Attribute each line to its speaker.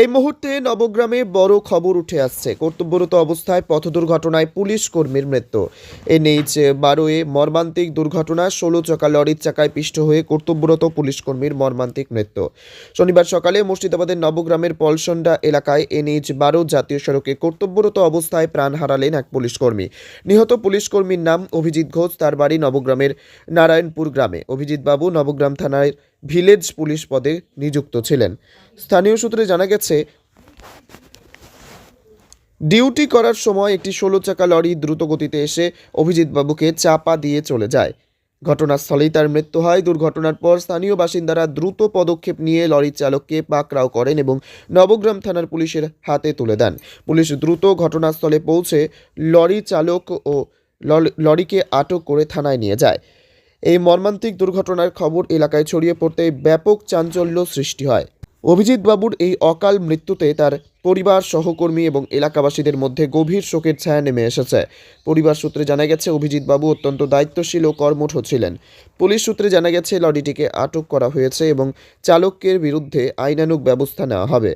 Speaker 1: এই মুহূর্তে নবগ্রামে বড় খবর উঠে আসছে। কর্তব্যরত অবস্থায় পথ দুর্ঘটনায় পুলিশ কর্মীর মৃত্যু। এনএইচ বারোয়ে মর্মান্তিক দুর্ঘটনা, ষোলো চাকা লরির চাকায় পিষ্ট হয়ে কর্তব্যরত পুলিশ কর্মীর মর্মান্তিক মৃত্যু। শনিবার সকালে মুর্শিদাবাদের নবগ্রামের পলসন্ডা এলাকায় এনএইচ বারো জাতীয় সড়কে কর্তব্যরত অবস্থায় প্রাণ হারালেন এক পুলিশ কর্মী। নিহত পুলিশ কর্মীর নাম অভিজিৎ ঘোষ, তার বাড়ি নবগ্রামের নারায়ণপুর গ্রামে। অভিজিৎ বাবু নবগ্রাম থানার ভিলেজ পুলিশ পদে নিযুক্ত ছিলেন। স্থানীয় সূত্রে জানা গেছে, ডিউটি করার সময় একটি ষোলো চাকা লরি দ্রুত গতিতে এসে অভিজিৎ বাবুকে চাপা দিয়ে চলে যায়। ঘটনাস্থলেই তার মৃত্যু হয়। দুর্ঘটনার পর স্থানীয় বাসিন্দারা দ্রুত পদক্ষেপ নিয়ে লরির চালককে পাকড়াও করেন এবং নবগ্রাম থানার পুলিশের হাতে তুলে দেন। পুলিশ দ্রুত ঘটনাস্থলে পৌঁছে লরি চালক ও লরিকে আটক করে থানায় নিয়ে যায়। এই মর্মান্তিক দুর্ঘটনার খবর এলাকায় ছড়িয়ে পড়তে ব্যাপক চাঞ্চল্য সৃষ্টি হয়। অভিজিৎ বাবুর এই অকাল মৃত্যুতে তার পরিবার, সহকর্মী এবং এলাকাবাসীদের মধ্যে গভীর শোকের ছায়া নেমে এসেছে। পরিবার সূত্রে জানা গেছে, অভিজিৎ বাবু অত্যন্ত দায়িত্বশীল ও কর্মঠ ছিলেন। পুলিশ সূত্রে জানা গেছে, লরিটিকে আটক করা হয়েছে এবং চালকের বিরুদ্ধে আইনানুগ ব্যবস্থা নেওয়া হবে।